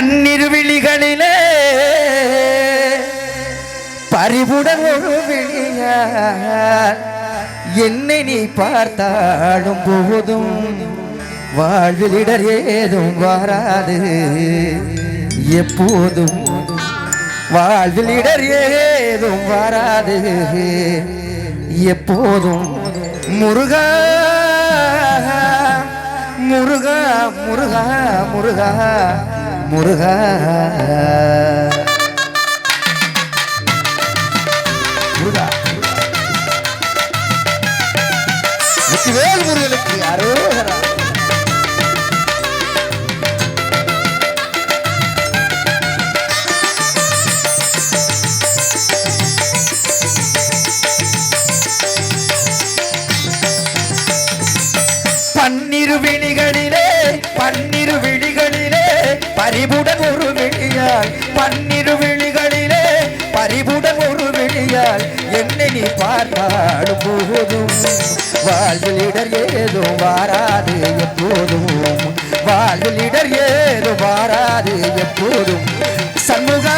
பன்னிரு விழிகளிலே பறிவுடன் ஒரு விழியால் என்னை நீ பார்த்தாடும் போதும் வாழ்விலிடர் ஏதும் வராது. எப்போதும் வாழ்விலிடர் ஏதும் வராது. எப்போதும் முருகா முருகா முருகா முருகா. முருகா. முருகா. வெற்றிவேல் முருகனுக்கு அரோகரா. பன்னிரு விழிகளிலே பன்னிரு விழிகளில் பரிபுடன் ஒரு விழியால் பன்னிரு விழிகளிலே பரிபுடன் ஒரு விழியால் என்னை நீ பார்த்தாடும் போதும். வாழ்வில் இடர் ஏதும் வாராது எப்போதும். வாழ்வில் இடர் ஏதும் வாராது எப்போதும். சண்முக